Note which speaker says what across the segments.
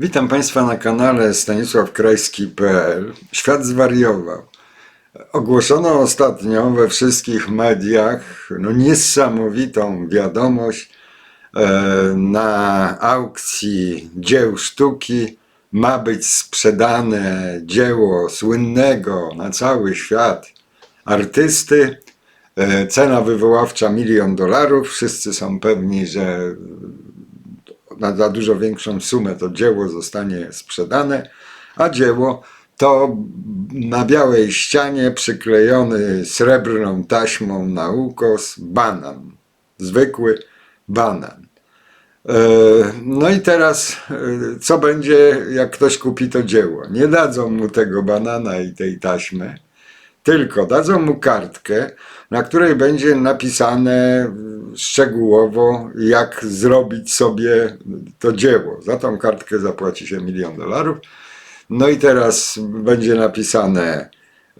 Speaker 1: Witam Państwa na kanale stanisławkrajski.pl. Świat zwariował. Ogłoszono ostatnio we wszystkich mediach no, niesamowitą wiadomość. E, na aukcji dzieł sztuki ma być sprzedane dzieło słynnego na cały świat artysty. E, cena wywoławcza milion dolarów. Wszyscy są pewni, że na za dużo większą sumę to dzieło zostanie sprzedane, a dzieło to na białej ścianie przyklejony srebrną taśmą na ukos banan. Zwykły banan. E, No i teraz, e, co będzie, jak ktoś kupi to dzieło? Nie dadzą mu tego banana i tej taśmy, tylko dadzą mu kartkę, na której będzie napisane szczegółowo, jak zrobić sobie to dzieło. Za tą kartkę zapłaci się milion dolarów. No i teraz będzie napisane,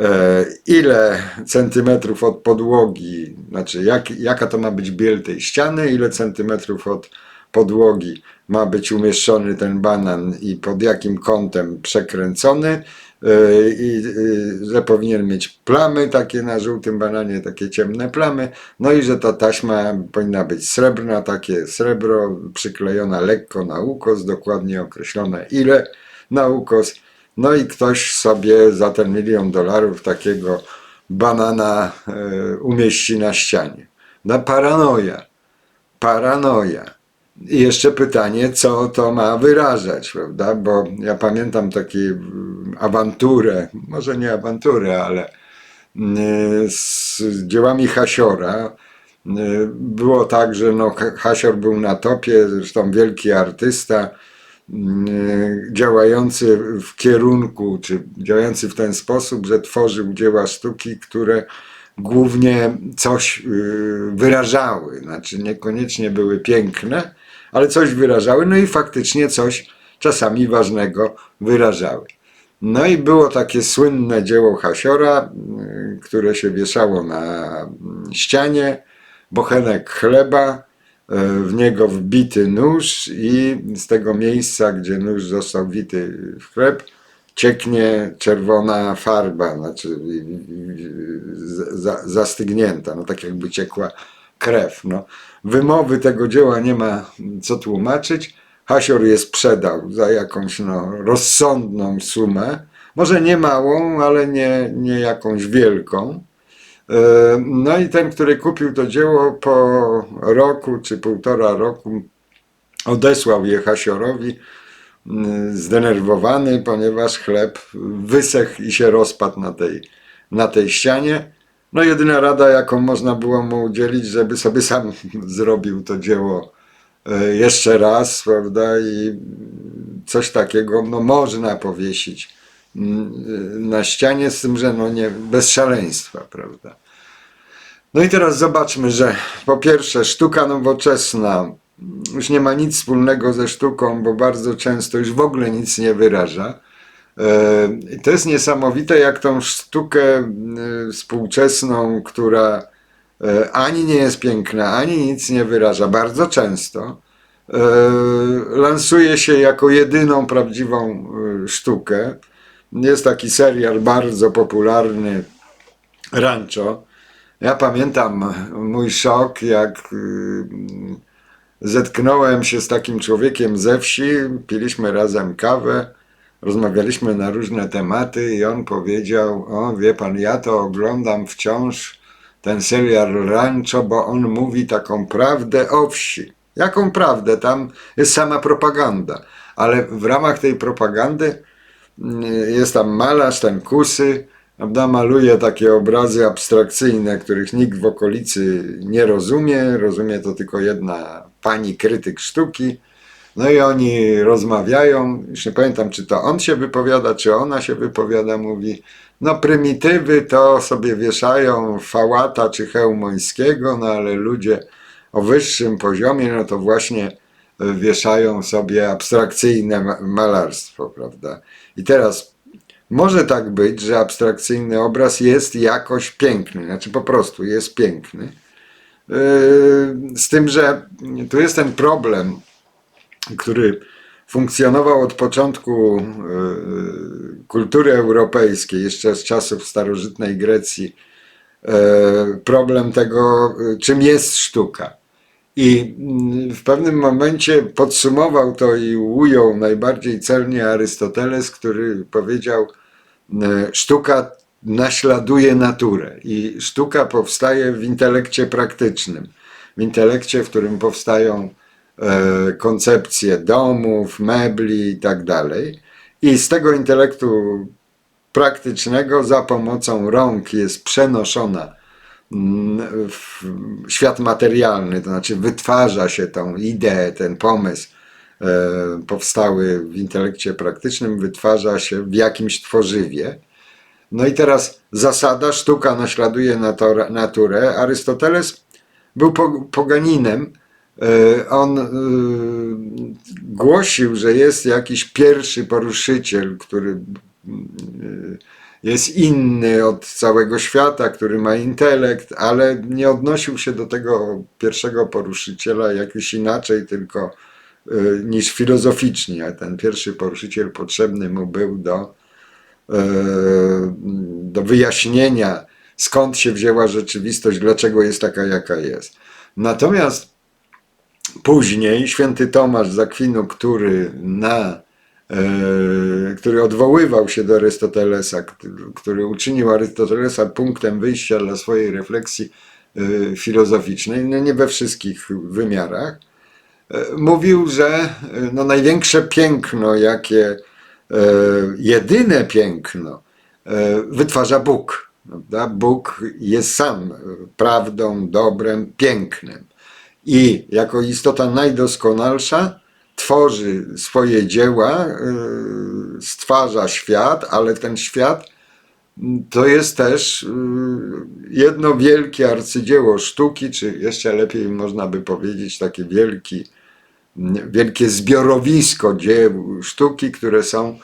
Speaker 1: e, ile centymetrów od podłogi, znaczy jak, jaka to ma być biel tej ściany, ile centymetrów od podłogi ma być umieszczony ten banan i pod jakim kątem przekręcony i e, że powinien mieć plamy takie na żółtym bananie, takie ciemne plamy, no i że ta taśma powinna być srebrna, takie srebro przyklejona lekko na ukos, dokładnie określone ile na ukos, no i ktoś sobie za ten milion dolarów takiego banana e, umieści na ścianie. No paranoja, paranoja. I jeszcze pytanie, co to ma wyrażać, prawda? Bo ja pamiętam takie mm, awanturę, może nie awanturę, ale mm, z dziełami Hasiora. Mm, Było tak, że no, Ha- Hasior był na topie, zresztą wielki artysta, działający w kierunku, czy działający w ten sposób, że tworzył dzieła sztuki, które głównie coś y, wyrażały, znaczy niekoniecznie były piękne, ale coś wyrażały, no i faktycznie coś czasami ważnego wyrażały. No i było takie słynne dzieło Hasiora, y, które się wieszało na mm, ścianie, bochenek chleba, y, w niego wbity nóż i z tego miejsca, gdzie nóż został wbity w chleb, cieknie czerwona farba, znaczy za, zastygnięta, no tak jakby ciekła krew. No. Wymowy tego dzieła nie ma co tłumaczyć. Hasior je sprzedał za jakąś no, rozsądną sumę, może nie małą, ale nie, nie jakąś wielką. E, No i ten, który kupił to dzieło po roku czy półtora roku, odesłał je Hasiorowi mm, zdenerwowany, ponieważ chleb wysechł i się rozpadł na tej, na tej ścianie. No jedyna rada, jaką można było mu udzielić, żeby sobie sam zrobił to dzieło e, jeszcze raz, prawda, i coś takiego no, można powiesić mm, na ścianie, z tym, że no nie, bez szaleństwa, prawda. No i teraz zobaczmy, że po pierwsze sztuka nowoczesna już nie ma nic wspólnego ze sztuką, bo bardzo często już w ogóle nic nie wyraża. E, To jest niesamowite, jak tą sztukę współczesną, która e, ani nie jest piękna, ani nic nie wyraża, bardzo często e, lansuje się jako jedyną prawdziwą sztukę. Jest taki serial bardzo popularny, Rancho. Ja pamiętam mój szok, jak zetknąłem się z takim człowiekiem ze wsi, piliśmy razem kawę, rozmawialiśmy na różne tematy i on powiedział, o wie pan, ja to oglądam wciąż ten serial Rancho, bo on mówi taką prawdę o wsi. Jaką prawdę? Tam jest sama propaganda, ale w ramach tej propagandy jest tam malarz, ten kusy, prawda, maluje takie obrazy abstrakcyjne, których nikt w okolicy nie rozumie, rozumie to tylko jedna pani krytyk sztuki. No i oni rozmawiają, już nie pamiętam, czy to on się wypowiada, czy ona się wypowiada, mówi, no prymitywy to sobie wieszają Fałata czy Chełmońskiego, no ale ludzie o wyższym poziomie, no to właśnie wieszają sobie abstrakcyjne ma- malarstwo, prawda? I teraz może tak być, że abstrakcyjny obraz jest jakoś piękny, znaczy po prostu jest piękny. Yy, Z tym, że tu jest ten problem, który funkcjonował od początku e, kultury europejskiej, jeszcze z czasów starożytnej Grecji, e, problem tego, e, czym jest sztuka. I mm, w pewnym momencie podsumował to i ujął najbardziej celnie Arystoteles, który powiedział, sztuka naśladuje naturę i sztuka powstaje w intelekcie praktycznym. W intelekcie, w którym powstają e, koncepcje domów, mebli i tak dalej. I z tego intelektu praktycznego za pomocą rąk jest przenoszona mm, w świat materialny, to znaczy wytwarza się tą ideę, ten pomysł e, powstały w intelekcie praktycznym, wytwarza się w jakimś tworzywie. No i teraz zasada, sztuka naśladuje naturę. Arystoteles był po- poganinem. E, On e, głosił, że jest jakiś pierwszy poruszyciel, który mm, jest inny od całego świata, który ma intelekt, ale nie odnosił się do tego pierwszego poruszyciela jakoś inaczej, tylko e, niż filozoficznie. A ten pierwszy poruszyciel potrzebny mu był do, e, do wyjaśnienia, skąd się wzięła rzeczywistość, dlaczego jest taka, jaka jest. Natomiast później święty Tomasz z Akwinu, który na e, który odwoływał się do Arystotelesa, który, uczynił Arystotelesa punktem wyjścia dla swojej refleksji e, filozoficznej, no nie we wszystkich wymiarach, e, mówił, że no największe piękno, jakie jedyne piękno wytwarza Bóg. Bóg jest sam prawdą, dobrem, pięknem. I jako istota najdoskonalsza tworzy swoje dzieła, y, stwarza świat, ale ten świat to jest też y, jedno wielkie arcydzieło sztuki, czy jeszcze lepiej można by powiedzieć takie wielki, wielkie zbiorowisko dzieł sztuki, które są e,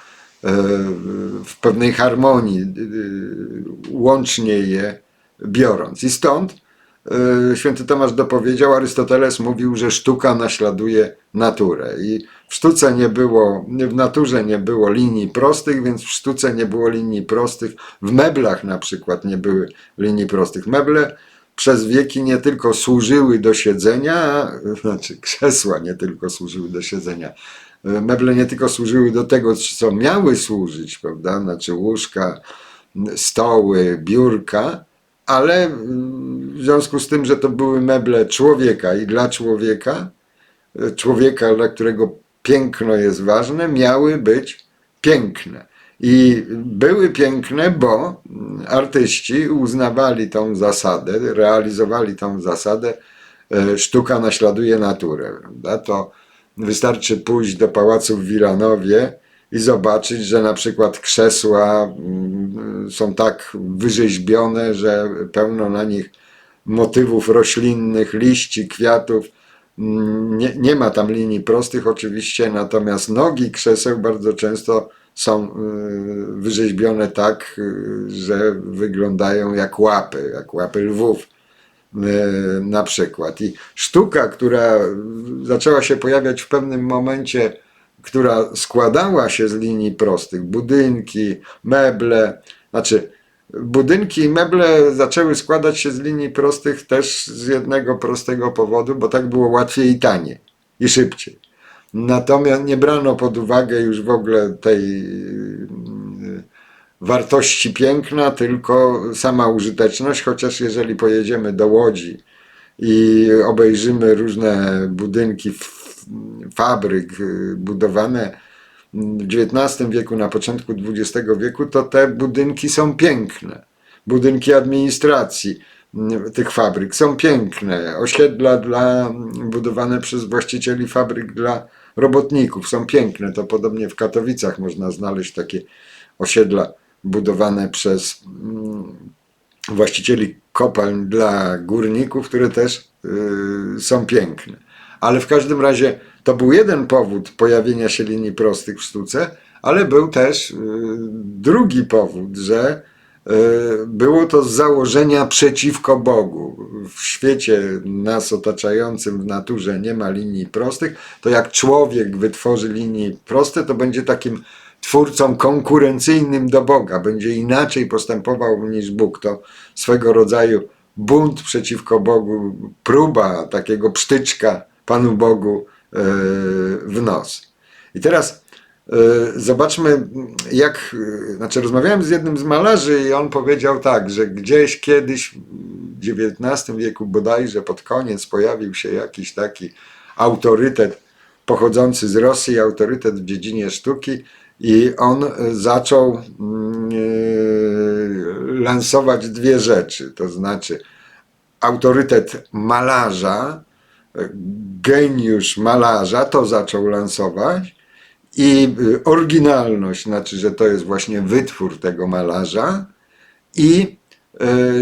Speaker 1: w pewnej harmonii, łącznie je biorąc. I stąd e, święty Tomasz dopowiedział, Arystoteles mówił, że sztuka naśladuje naturę. I w sztuce nie było, w naturze nie było linii prostych, więc w sztuce nie było linii prostych. W meblach na przykład nie były linii prostych. Meble przez wieki nie tylko służyły do siedzenia, znaczy krzesła nie tylko służyły do siedzenia. E, Meble nie tylko służyły do tego, co miały służyć, prawda? Znaczy łóżka, stoły, biurka, ale mm, w związku z tym, że to były meble człowieka i dla człowieka, e, człowieka, dla którego piękno jest ważne, miały być piękne. I były piękne, bo mm, artyści uznawali tą zasadę, realizowali tą zasadę, e, sztuka naśladuje naturę. Prawda? To wystarczy pójść do pałacu w Wilanowie i zobaczyć, że na przykład krzesła mm, są tak wyrzeźbione, że pełno na nich motywów roślinnych, liści, kwiatów. Mm, Nie, nie ma tam linii prostych oczywiście, natomiast nogi krzeseł bardzo często są y, wyrzeźbione tak, y, że wyglądają jak łapy, jak łapy lwów y, na przykład. I sztuka, która zaczęła się pojawiać w pewnym momencie, która składała się z linii prostych, budynki, meble, znaczy budynki i meble zaczęły składać się z linii prostych też z jednego prostego powodu, bo tak było łatwiej i taniej i szybciej. Natomiast nie brano pod uwagę już w ogóle tej mm, wartości piękna, tylko sama użyteczność, chociaż jeżeli pojedziemy do Łodzi i obejrzymy różne budynki f- fabryk y, budowane w XIX wieku, na początku XX wieku, to te budynki są piękne. Budynki administracji mm, tych fabryk są piękne. Osiedla dla, budowane przez właścicieli fabryk dla robotników są piękne. To podobnie w Katowicach można znaleźć takie osiedla budowane przez mm, właścicieli kopalń dla górników, które też y, są piękne. Ale w każdym razie to był jeden powód pojawienia się linii prostych w sztuce, ale był też y, drugi powód, że było to z założenia przeciwko Bogu. W świecie nas otaczającym w naturze nie ma linii prostych, to jak człowiek wytworzy linii proste, to będzie takim twórcą konkurencyjnym do Boga, będzie inaczej postępował niż Bóg. To swego rodzaju bunt przeciwko Bogu, próba takiego psztyczka Panu Bogu e, w nos. I teraz e, zobaczmy, jak, e, znaczy rozmawiałem z jednym z malarzy i on powiedział tak, że gdzieś kiedyś w XIX wieku bodajże pod koniec pojawił się jakiś taki autorytet pochodzący z Rosji, autorytet w dziedzinie sztuki i on zaczął mm, lansować dwie rzeczy, to znaczy autorytet malarza, geniusz malarza, to zaczął lansować i y, oryginalność, znaczy, że to jest właśnie wytwór tego malarza i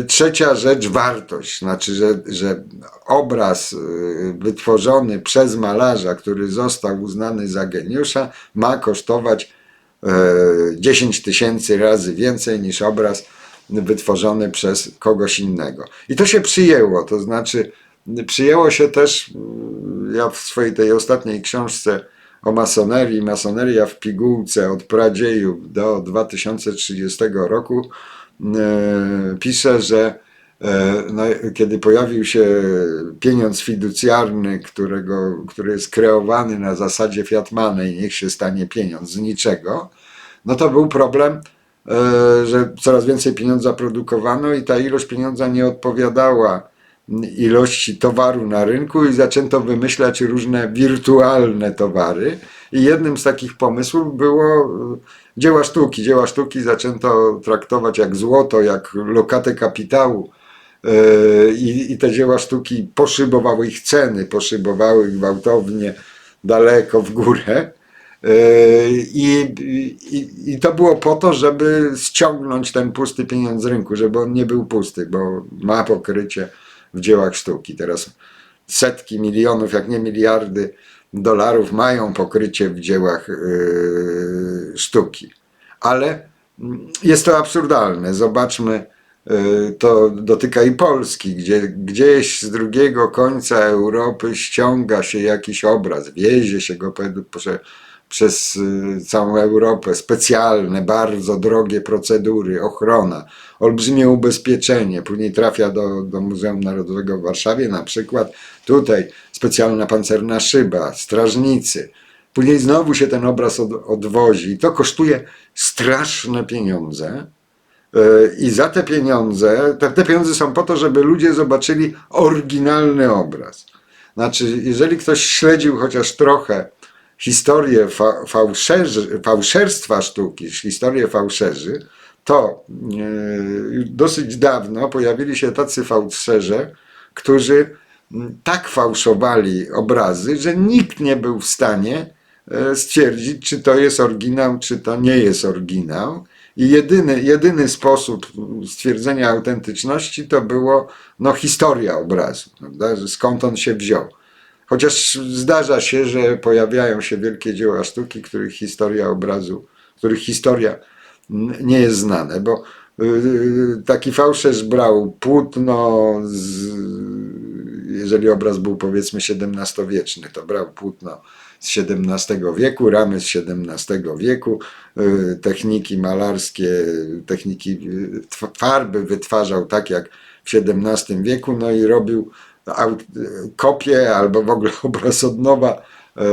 Speaker 1: y, trzecia rzecz, wartość, znaczy, że, że obraz y, wytworzony przez malarza, który został uznany za geniusza, ma kosztować 10 tysięcy razy więcej niż obraz wytworzony przez kogoś innego. I to się przyjęło, to znaczy przyjęło się też, mm, ja w swojej tej ostatniej książce o masonerii, masoneria w pigułce od pradziejów do 2030 roku e, piszę, że e, no, kiedy pojawił się pieniądz fiducjarny, którego, który jest kreowany na zasadzie Fiatmanej, niech się stanie pieniądz z niczego, no to był problem E, że coraz więcej pieniądza produkowano i ta ilość pieniądza nie odpowiadała ilości towaru na rynku i zaczęto wymyślać różne wirtualne towary. I jednym z takich pomysłów było e, dzieła sztuki. Dzieła sztuki zaczęto traktować jak złoto, jak lokatę kapitału. E, I, I te dzieła sztuki poszybowały ich ceny, poszybowały gwałtownie daleko w górę. I, i, I to było po to, żeby ściągnąć ten pusty pieniądz z rynku, żeby on nie był pusty, bo ma pokrycie w dziełach sztuki. Teraz setki milionów, jak nie miliardy dolarów mają pokrycie w dziełach yy, sztuki. Ale jest to absurdalne. Zobaczmy, yy, to dotyka i Polski, gdzie gdzieś z drugiego końca Europy ściąga się jakiś obraz, wiezie się go przez y, całą Europę, specjalne, bardzo drogie procedury, ochrona, olbrzymie ubezpieczenie, później trafia do, do Muzeum Narodowego w Warszawie na przykład, tutaj specjalna pancerna szyba, strażnicy, później znowu się ten obraz od, odwozi i to kosztuje straszne pieniądze. Y, I za te pieniądze, te, te pieniądze są po to, żeby ludzie zobaczyli oryginalny obraz. Znaczy, jeżeli ktoś śledził chociaż trochę historię fa fałszerzy, fałszerstwa sztuki, historię fałszerzy, to e, dosyć dawno pojawili się tacy fałszerze, którzy tak fałszowali obrazy, że nikt nie był w stanie e, stwierdzić, czy to jest oryginał, czy to nie jest oryginał. I jedyny, jedyny sposób stwierdzenia autentyczności to było no, historia obrazu, prawda? skąd on się wziął. Chociaż zdarza się, że pojawiają się wielkie dzieła sztuki, których historia obrazu, których historia nie jest znana, bo y, taki fałszerz brał płótno, z, jeżeli obraz był powiedzmy XVII-wieczny, to brał płótno z XVII wieku, ramy z XVII wieku, y, techniki malarskie, techniki y, farby wytwarzał tak jak w XVII wieku, no i robił kopię albo w ogóle obraz od nowa, e,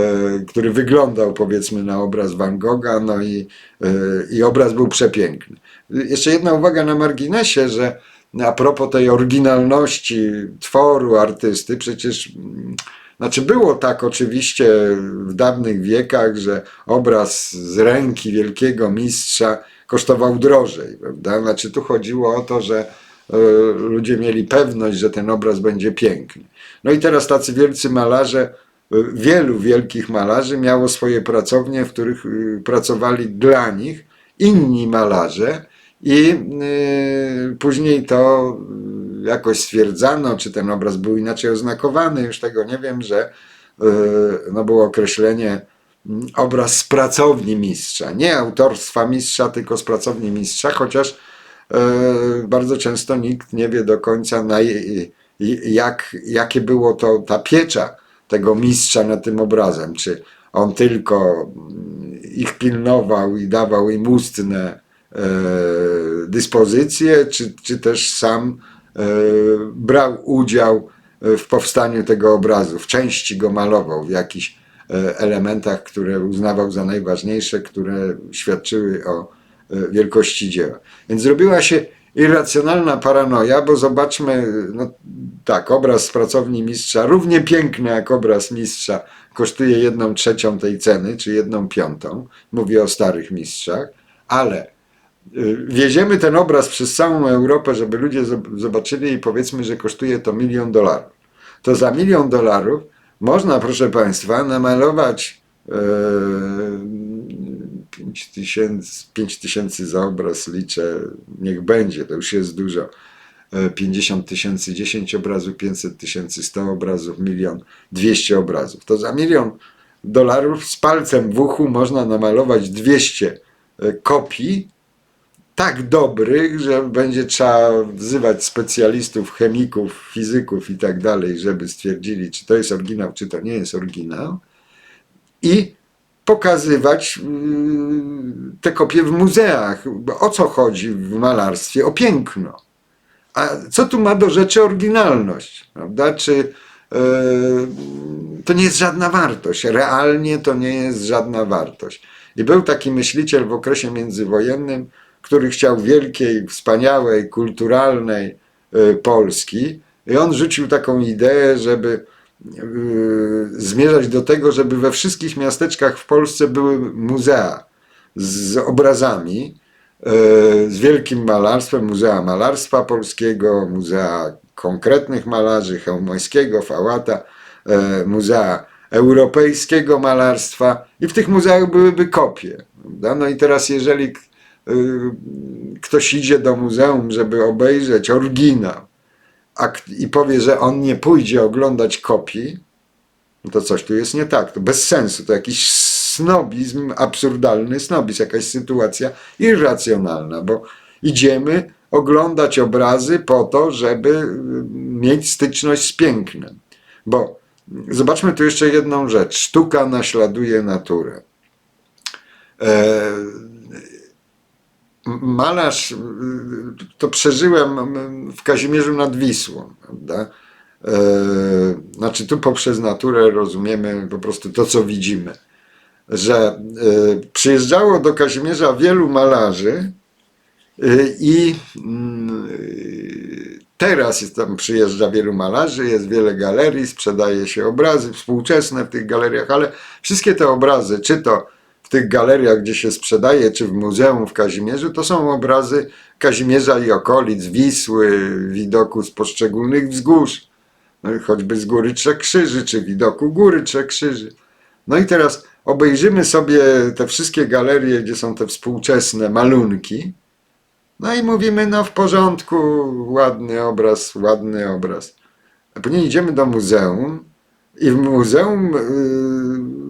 Speaker 1: który wyglądał powiedzmy na obraz Van Gogha, no i, e, i obraz był przepiękny. Jeszcze jedna uwaga na marginesie, że a propos tej oryginalności tworu artysty, przecież mm, znaczy było tak oczywiście w dawnych wiekach, że obraz z ręki wielkiego mistrza kosztował drożej, prawda? Znaczy tu chodziło o to, że ludzie mieli pewność, że ten obraz będzie piękny. No i teraz tacy wielcy malarze, e, wielu wielkich malarzy miało swoje pracownie, w których e, pracowali dla nich inni malarze i później to jakoś stwierdzano, czy ten obraz był inaczej oznakowany, już tego nie wiem, że no było określenie obraz z pracowni mistrza, nie autorstwa mistrza, tylko z pracowni mistrza, chociaż e, bardzo często nikt nie wie do końca, na, jak, jakie było to ta piecza tego mistrza nad tym obrazem. Czy on tylko mm, ich pilnował i dawał im ustne e, dyspozycje, czy, czy też sam e, brał udział w powstaniu tego obrazu. W części go malował w jakichś e, elementach, które uznawał za najważniejsze, które świadczyły o e, wielkości dzieła. Więc zrobiła się irracjonalna paranoja, bo zobaczmy, no tak, obraz z pracowni mistrza, równie piękny jak obraz mistrza, kosztuje jedną trzecią tej ceny, czy jedną piątą. Mówię o starych mistrzach, ale y, wieziemy ten obraz przez całą Europę, żeby ludzie zob- zobaczyli i powiedzmy, że kosztuje to milion dolarów. To za milion dolarów można, proszę Państwa, namalować e, 5 tysięcy, 5 tysięcy za obraz liczę, niech będzie, to już jest dużo. E, 50 tysięcy, 10 obrazów, 500 tysięcy, 100 obrazów, milion, 200 obrazów. To za milion dolarów z palcem w uchu można namalować 200 e, kopii tak dobrych, że będzie trzeba wzywać specjalistów, chemików, fizyków i tak dalej, żeby stwierdzili, czy to jest oryginał, czy to nie jest oryginał. I pokazywać mm, te kopie w muzeach. O co chodzi w malarstwie? O piękno. A co tu ma do rzeczy oryginalność? Prawda? Czy e, to nie jest żadna wartość? Realnie to nie jest żadna wartość. I był taki myśliciel w okresie międzywojennym, który chciał wielkiej, wspaniałej, kulturalnej e, Polski. I on rzucił taką ideę, żeby zmierzać do tego, żeby we wszystkich miasteczkach w Polsce były muzea z obrazami, e, z wielkim malarstwem, Muzea Malarstwa Polskiego, Muzea konkretnych malarzy, Chełmońskiego, Fałata, e, Muzea Europejskiego Malarstwa i w tych muzeach byłyby kopie. Prawda? No i teraz jeżeli ktoś idzie do muzeum, żeby obejrzeć oryginał, i powie, że on nie pójdzie oglądać kopii, no to coś tu jest nie tak. To bez sensu. To jakiś snobizm, absurdalny snobizm, jakaś sytuacja irracjonalna, bo idziemy oglądać obrazy po to, żeby y, mieć styczność z pięknem. Bo zobaczmy tu jeszcze jedną rzecz. Sztuka naśladuje naturę. E, malarz, y, to przeżyłem w Kazimierzu nad Wisłą, prawda? E, Znaczy tu poprzez naturę rozumiemy po prostu to, co widzimy. Że e, przyjeżdżało do Kazimierza wielu malarzy y, i mm, teraz jest tam przyjeżdża wielu malarzy, jest wiele galerii, sprzedaje się obrazy współczesne w tych galeriach, ale wszystkie te obrazy, czy to tych galeriach, gdzie się sprzedaje, czy w muzeum w Kazimierzu, to są obrazy Kazimierza i okolic, Wisły, widoku z poszczególnych wzgórz, no choćby z góry Trzech Krzyży, czy widoku góry Trzech Krzyży. No i teraz obejrzymy sobie te wszystkie galerie, gdzie są te współczesne malunki, no i mówimy, no w porządku, ładny obraz, ładny obraz. A później idziemy do muzeum i w muzeum ob-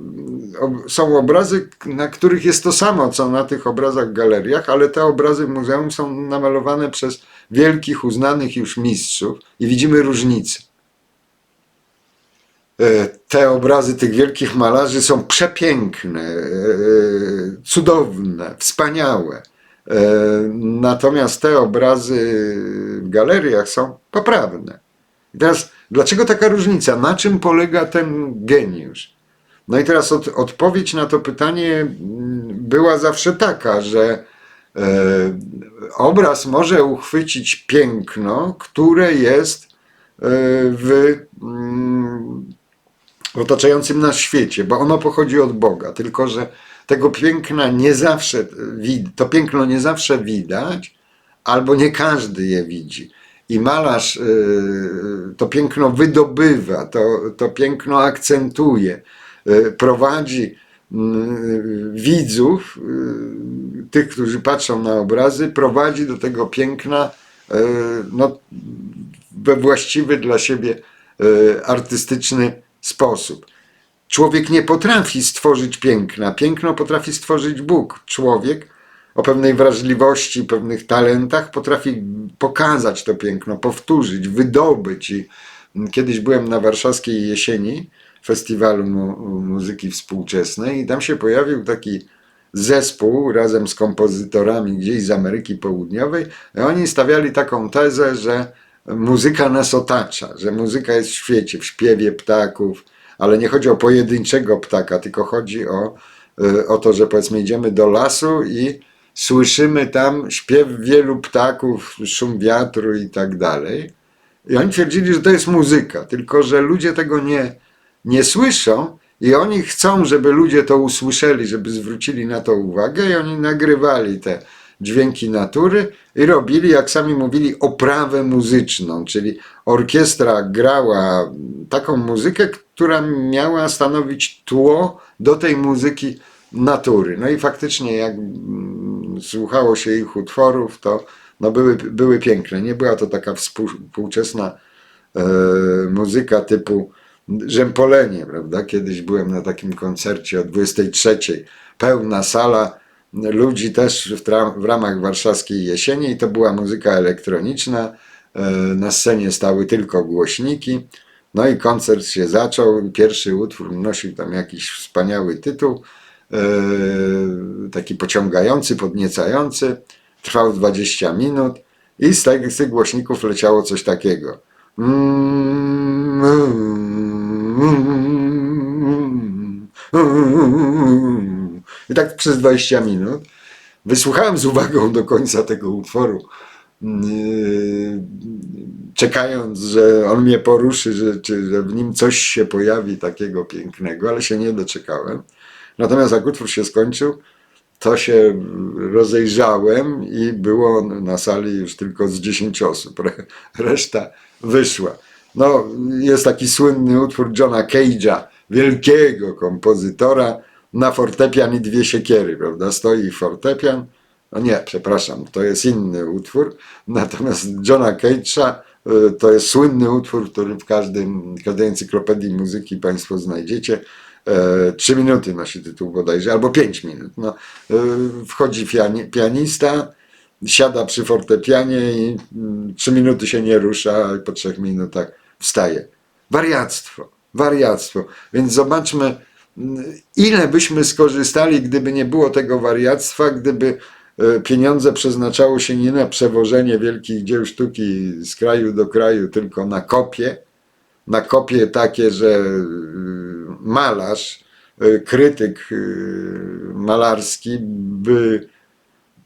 Speaker 1: są obrazy, na których jest to samo, co na tych obrazach w galeriach, ale te obrazy w muzeum są namalowane przez wielkich, uznanych już mistrzów i widzimy różnicę. E, Te obrazy tych wielkich malarzy są przepiękne, e, cudowne, wspaniałe. E, Natomiast te obrazy w galeriach są poprawne. I teraz, dlaczego taka różnica? Na czym polega ten geniusz? No i teraz od, odpowiedź na to pytanie mm, była zawsze taka, że e, obraz może uchwycić piękno, które jest e, w mm, otaczającym nas świecie, bo ono pochodzi od Boga, tylko że tego piękna nie zawsze, to piękno nie zawsze widać, albo nie każdy je widzi. I malarz y, to piękno wydobywa, to, to piękno akcentuje, prowadzi y, widzów, y, tych, którzy patrzą na obrazy, prowadzi do tego piękna no, we właściwy dla siebie artystyczny sposób. Człowiek nie potrafi stworzyć piękna. Piękno potrafi stworzyć Bóg. Człowiek o pewnej wrażliwości, pewnych talentach, potrafi pokazać to piękno, powtórzyć, wydobyć. I kiedyś byłem na warszawskiej jesieni, festiwalu mu- muzyki współczesnej, i tam się pojawił taki zespół razem z kompozytorami gdzieś z Ameryki Południowej. I oni stawiali taką tezę, że muzyka nas otacza, że muzyka jest w świecie, w śpiewie ptaków, ale nie chodzi o pojedynczego ptaka, tylko chodzi o, y, o to, że powiedzmy idziemy do lasu i słyszymy tam śpiew wielu ptaków, szum wiatru i tak dalej. I oni twierdzili, że to jest muzyka, tylko że ludzie tego nie, nie słyszą i oni chcą, żeby ludzie to usłyszeli, żeby zwrócili na to uwagę i oni nagrywali te dźwięki natury i robili, jak sami mówili, oprawę muzyczną, czyli orkiestra grała taką muzykę, która miała stanowić tło do tej muzyki natury. No i faktycznie jak mm, słuchało się ich utworów, to no były, były piękne. Nie była to taka współ- współczesna e, muzyka typu Rzępolenie, prawda? Kiedyś byłem na takim koncercie o 23, pełna sala ludzi też w, w ramach warszawskiej jesieni i to była muzyka elektroniczna. E, Na scenie stały tylko głośniki. No i koncert się zaczął. Pierwszy utwór nosił tam jakiś wspaniały tytuł, e, taki pociągający, podniecający. Trwał 20 minut i z tych, głośników leciało coś takiego. I tak przez 20 minut. Wysłuchałem z uwagą do końca tego utworu, yy, czekając, że on mnie poruszy, że, czy, że w nim coś się pojawi takiego pięknego, ale się nie doczekałem. Natomiast jak utwór się skończył, to się rozejrzałem i było na sali już tylko z 10 osób. Re- Reszta wyszła. No, jest taki słynny utwór Johna Cage'a, wielkiego kompozytora, na fortepian i dwie siekiery, prawda? Stoi fortepian. No nie, przepraszam, to jest inny utwór. Natomiast Johna Cage'a y, to jest słynny utwór, który w każdym, każdej encyklopedii muzyki Państwo znajdziecie. E, Trzy minuty nosi tytuł bodajże, albo pięć minut. No, y, wchodzi piani, pianista, siada przy fortepianie i mm, trzy minuty się nie rusza, po trzech minutach wstaje. Wariactwo, wariactwo. Więc zobaczmy, mm, ile byśmy skorzystali, gdyby nie było tego wariactwa, gdyby e, pieniądze przeznaczało się nie na przewożenie wielkich dzieł sztuki z kraju do kraju, tylko na kopie, na kopie takie, że y, malarz, y, krytyk malarski by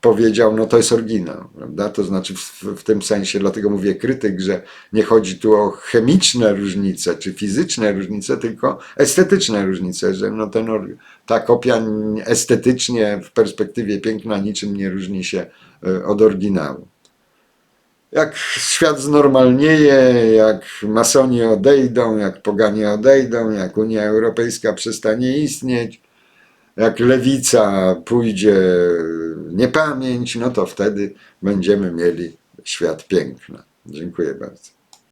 Speaker 1: powiedział, no to jest oryginał, prawda? To znaczy w, w tym sensie, dlatego mówię krytyk, że nie chodzi tu o chemiczne różnice czy fizyczne różnice, tylko estetyczne różnice, że no ten, ta kopia estetycznie w perspektywie piękna niczym nie różni się e, od oryginału. Jak świat znormalnieje, jak masoni odejdą, jak poganie odejdą, jak Unia Europejska przestanie istnieć, jak lewica pójdzie niepamięć, no to wtedy będziemy mieli świat piękna. Dziękuję bardzo.